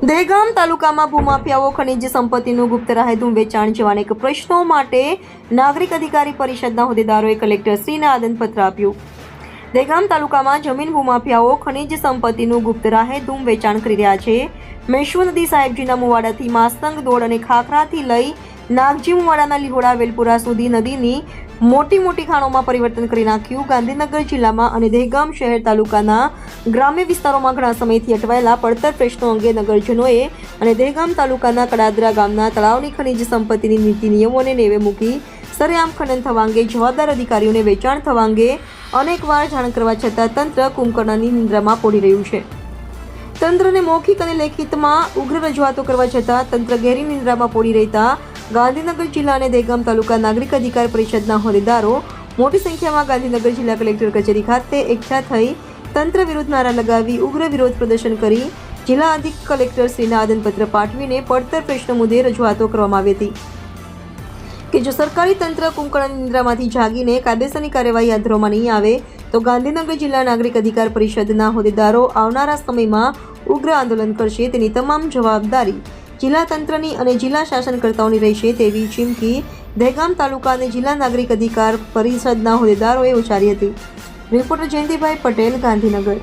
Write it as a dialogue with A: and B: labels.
A: દહેગામ તાલુકામાં ભૂમાફિયાઓ, ખનિજ સંપત્તિનું ગુપ્ત રાહેતું વેચાણ જેવા અનેક પ્રશ્નો માટે નાગરિક અધિકારી પરિષદના હોદ્દેદારોએ કલેક્ટરશ્રીને આદનપત્ર આપ્યું. દહેગામ તાલુકામાં જમીન ભૂમાફિયાઓ, ખનિજ સંપત્તિનું ગુપ્ત રાહેતું વેચાણ કરી રહ્યા છે. મેશ્વ નદી સાહેબજીના મુવાડાથી માસંગ દોડ અને ખાખરાથી લઈ નાગજી મુવાડાના લીહોડા વેલપુરા સુધી નદીની મોટી મોટી ખાણોમાં પરિવર્તન કરી નાખ્યું. ગાંધીનગર જિલ્લામાં અને દહેગામ શહેર તાલુકાના ગ્રામ્ય વિસ્તારોમાં ઘણા સમયથી અટવાયેલા પડતર પ્રશ્નો અંગે નગરજનોએ અને દહેગામ તાલુકાના કડાદરા ગામના તળાવની ખનિજ સંપત્તિની નીતિ નિયમોને નેવે મૂકી સરેઆમ ખનન થવા અંગે જવાબદાર અધિકારીઓને વેચાણ થવા અંગે અનેકવાર જાણ કરવા છતાં તંત્ર કુંભકર્ણની નિંદ્રામાં પડી રહ્યું છે. તંત્રને મૌખિક અને લેખિતમાં ઉગ્ર રજૂઆતો કરવા છતાં તંત્ર ગેરી નિંદ્રામાં પોડી રહેતા ગાંધીનગર જિલ્લા અને દહેગામ તાલુકા નાગરિક અધિકાર પરિષદના હોદ્દેદારો મોટી સંખ્યામાં ગાંધીનગર જિલ્લા કલેક્ટર કચેરી ખાતે એકઠા થઈ તંત્ર વિરુદ્ધ નારા લગાવી ઉગ્ર વિરોધ પ્રદર્શન કરી જિલ્લા અધિક કલેક્ટર શ્રીના આદનપત્ર પાઠવીને પડતર પ્રશ્ન મુદ્દે રજૂઆતો કરવામાં આવી હતી. કે જો સરકારી તંત્ર કુંભકર્ણ નિંદ્રામાંથી જાગીને કાયદેસરની કાર્યવાહી હાથ ધરવામાં નહીં આવે, તો ગાંધીનગર જિલ્લા નાગરિક અધિકાર પરિષદના હોદ્દેદારો આવનારા સમયમાં ઉગ્ર આંદોલન કરશે તેની તમામ જવાબદારી જિલ્લા તંત્રની અને જિલ્લા શાસનકર્તાઓની રહેશે તેવી ચીમકી દહેગામ તાલુકા અને જિલ્લા નાગરિક અધિકાર પરિષદના હોદ્દેદારોએ ઉચ્ચારી હતી. રિપોર્ટર જયંતિભાઈ પટેલ, ગાંધીનગર.